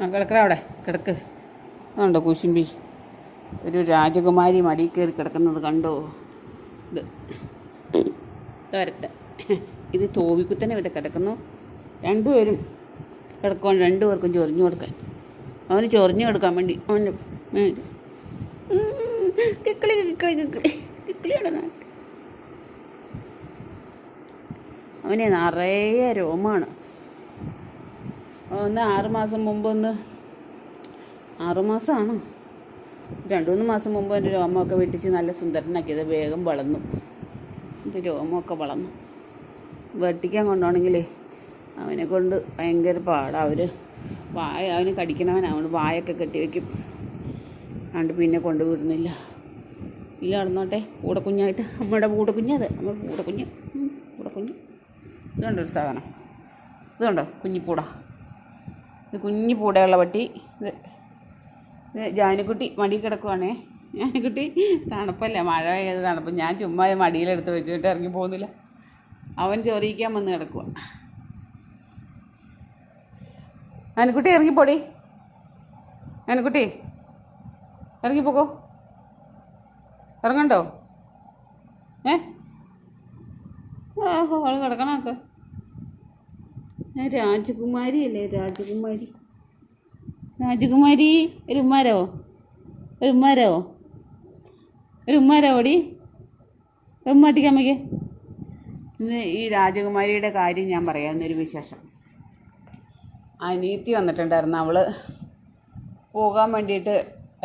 ആ കിടക്കറ അവിടെ. കിടക്ക്. അതുണ്ടോ കുശുമ്പി. ഒരു രാജകുമാരി മടി കയറി കിടക്കുന്നത് കണ്ടോ? ഇത്. തരട്ടെ ഇത് തോവിക്കുത്തന്നെ ഇവിടെ കിടക്കുന്നു. രണ്ടുപേരും കിടക്കുവാൻ രണ്ടുപേർക്കും ചൊറിഞ്ഞു കൊടുക്കാൻ. അവന് ചൊറിഞ്ഞു കൊടുക്കാൻ വേണ്ടി അവന്റെ കിക്കളി കിക്കളി കിക്കിളി കിക്കിളി കിക്കിളി കിക്കിളിയുടെ നാട്ട് അവനെ നിറയെ രോമാണ് ഒന്ന് ആറുമാസം മുമ്പ് ഒന്ന് ആറുമാസമാണോ രണ്ട് മൂന്ന് മാസം മുമ്പ് എന്റെ രോമമൊക്കെ വെട്ടിച്ച് നല്ല സുന്ദരനാക്കിയത് വേഗം വളർന്നു. എന്റെ രോമമൊക്കെ വളർന്നു. വെട്ടിക്കാൻ കൊണ്ടുപോകണമെങ്കിലേ അവനെ കൊണ്ട് ഭയങ്കര പാടാണ് അവർ വായ അവന് കടിക്കണവനാണ് വായൊക്കെ കെട്ടിവെക്കും അതുകൊണ്ട് പിന്നെ കൊണ്ടുവിടുന്നില്ല. ഇല്ല നടന്നോട്ടെ. കൂടെ കുഞ്ഞായിട്ട് അമ്മയുടെ കൂടെ കുഞ്ഞ് അത്. അമ്മ കൂടെ കുഞ്ഞ് കൂടെ കുഞ്ഞ് ഇതുണ്ടോ ഒരു സാധനം. ഇതുണ്ടോ കുഞ്ഞിപ്പൂട. ഇത് കുഞ്ഞു പൂടയുള്ള പട്ടി. ഇത് ഇത് ജാനിക്കുട്ടി മടി കിടക്കുവാണേ. ജാനിക്കുട്ടി തണുപ്പല്ല? മഴ പെയ്ത് തണുപ്പ്. ഞാൻ ചുമ്മാ മടിയിലെടുത്ത് വെച്ചിട്ട് ഇറങ്ങി പോകുന്നില്ല. അവൻ ചൊറിയിക്കാൻ വന്ന് കിടക്കുക ജാനിക്കുട്ടി ഇറങ്ങിപ്പോടി ജാനിക്കുട്ടി ഇറങ്ങിപ്പോക്കോ ഇറങ്ങണ്ടോ? ഏ? ഓഹോ അവൾ കിടക്കണമൊക്കെ ഞാൻ രാജകുമാരി അല്ലേ രാജകുമാരി. രാജകുമാരി ഒരു ഉമ്മാരാവോ ഒരു ഉമ്മാരാവോ ഒരു ഉമ്മാരോ ഓടി ഉമ്മാട്ടിക്കമ്മയ്ക്ക് ഇന്ന് ഈ രാജകുമാരിയുടെ കാര്യം ഞാൻ പറയാവുന്നൊരു വിശേഷം. അനീത്തി വന്നിട്ടുണ്ടായിരുന്നു. അവൾ പോകാൻ വേണ്ടിയിട്ട്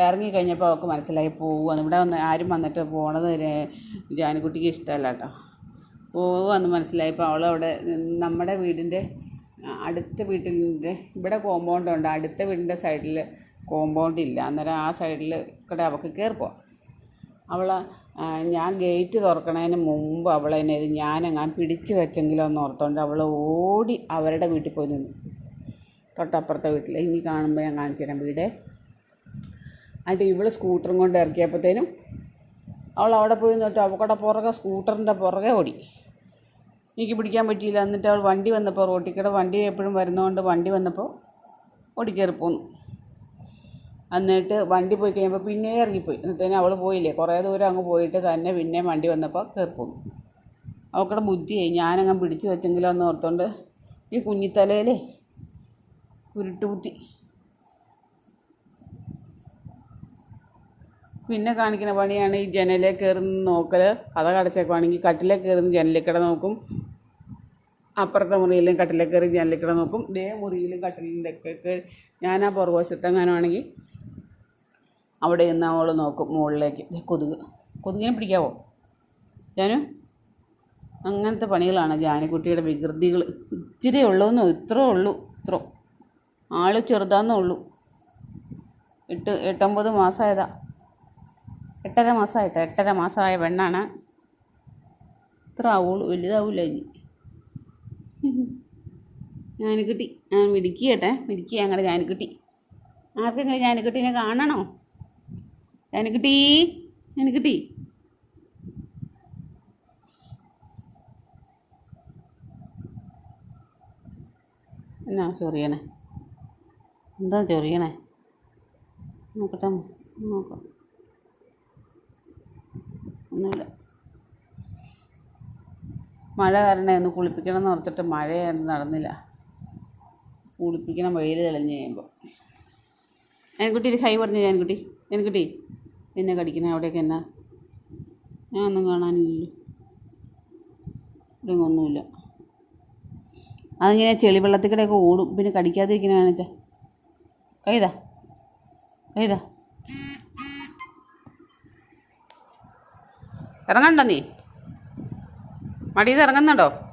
ഇറങ്ങിക്കഴിഞ്ഞപ്പോൾ അവൾക്ക് മനസ്സിലായി പോകുമെന്ന് ഇവിടെ വന്ന് ആരും വന്നിട്ട് പോണത് ജാനുകുട്ടിക്ക് ഇഷ്ടമല്ല കേട്ടോ. പോകുമെന്ന് മനസ്സിലായപ്പോൾ അവൾ അവിടെ നമ്മുടെ വീടിന്റെ അടുത്ത വീട്ടിന്റെ ഇവിടെ കോമ്പൗണ്ട് ഉണ്ട്. അടുത്ത വീടിന്റെ സൈഡിൽ കോമ്പൗണ്ട് ഇല്ല. അന്നേരം ആ സൈഡിൽ കൂടെ അവൾക്ക് കയറിപ്പോ അവൾ ഞാൻ ഗേറ്റ് തുറക്കണതിന് മുമ്പ് അവൾ ഇത് ഞാനെങ്ങാൻ പിടിച്ചു വെച്ചെങ്കിലോ എന്ന് ഓർത്തോണ്ട് അവൾ ഓടി അവരുടെ വീട്ടിൽ പോയി നിന്നു. തൊട്ടപ്പുറത്തെ വീട്ടിൽ ഇനി കാണുമ്പോൾ ഞാൻ കാണിച്ചു തരാം വീട്. എന്നിട്ട് ഇവൾ സ്കൂട്ടറും കൊണ്ട് ഇറക്കിയപ്പോഴത്തേനും അവൾ അവിടെ പോയി നിന്നിട്ട് അവക്കടെ പുറകെ സ്കൂട്ടറിന്റെ പുറകെ ഓടി. എനിക്ക് പിടിക്കാൻ പറ്റിയില്ല. എന്നിട്ട് അവൾ വണ്ടി വന്നപ്പോൾ റോട്ടിക്കട വണ്ടി എപ്പോഴും വരുന്നതുകൊണ്ട് വണ്ടി വന്നപ്പോൾ ഓടിക്കയറി പോന്നു. എന്നിട്ട് വണ്ടി പോയി കഴിയുമ്പോൾ പിന്നെ ഇറങ്ങിപ്പോയി. എന്നിട്ട് അവൾ പോയില്ലേ. കുറേ ദൂരം അങ്ങ് പോയിട്ട് തന്നെ പിന്നെ വണ്ടി വന്നപ്പോൾ കയറി പോന്നു. ബുദ്ധിയായി. ഞാനങ്ങ് പിടിച്ചു വെച്ചെങ്കിലോ എന്ന് ഓർത്തോണ്ട് ഈ കുഞ്ഞിത്തലയിലേ ഉരുട്ട് കുത്തി. പിന്നെ കാണിക്കുന്ന പണിയാണ് ഈ ജനലേ കയറുന്ന നോക്കൽ കഥ കടച്ചേക്കുവാണെങ്കിൽ കട്ടിലേ കയറുന്ന ജനലിൽ കിട നോക്കും. അപ്പുറത്തെ മുറിയിലും കട്ടിലേ കയറി ജനലിൽ കിട നോക്കും. ഇതേ മുറിയിലും കട്ടിലിന്റെ ഒക്കെ ഞാൻ ആ പുറകുവശത്തെങ്ങാനാണെങ്കിൽ അവിടെ നിന്ന് അവൾ നോക്കും മുകളിലേക്ക്. കൊതുക്. കൊതുകിനെ പിടിക്കാവോ? ഞാനും അങ്ങനത്തെ പണികളാണ് ജാനക്കുട്ടിയുടെ വികൃതികൾ. ഇച്ചിരി ഉള്ളൂന്നോ ഇത്രേ ഉള്ളൂ. ഇത്ര. ആൾ ചെറുതാന്നേ ഉള്ളൂ. എട്ട് എട്ടൊമ്പത് മാസമായതാ എട്ടര മാസമായിട്ട് എട്ടര മാസമായ പെണ്ണാണ്. ഇത്ര ആവുള്ളൂ. വലുതാവില്ല ഇനി. ഞാനുകുട്ടി. ഞാൻ മിടിക്കട്ടെ മിടുക്കി ഞങ്ങളുടെ ഞാനുകുട്ടി ആർക്കെങ്കിലും ഞാനുകുട്ടീനെ കാണണോ? ഞാനുകുട്ടി ഞാനുകുട്ടി എന്നാ ചൊറിയണേ? എന്താ ചൊറിയണേ? നോക്കട്ടെ നോക്കാം. മഴ കാരണം ഒന്ന് കുളിപ്പിക്കണം എന്ന് ഓർത്തിട്ട് മഴയായിരുന്നു നടന്നില്ല. കുളിപ്പിക്കണം വെയിൽ തെളിഞ്ഞ് കഴിയുമ്പോൾ ഞാൻകുട്ടി ഒരു കൈ പറഞ്ഞു ഞാൻകുട്ടി ഞാൻകുട്ടി എന്നെ കടിക്കണേ അവിടെയൊക്കെ എന്നാ? ഞാൻ കാണാനില്ലല്ലോ. ഇവിടെ ഒന്നുമില്ല. അതിങ്ങനെ ചെളി വെള്ളത്തിൽ കൂടെയൊക്കെ ഓടും. പിന്നെ കടിക്കാതിരിക്കണ വെച്ചാൽ കൈതാ കൈതാ ഇറങ്ങണ്ടോ നീ? മടിയത് ഇറങ്ങുന്നുണ്ടോ?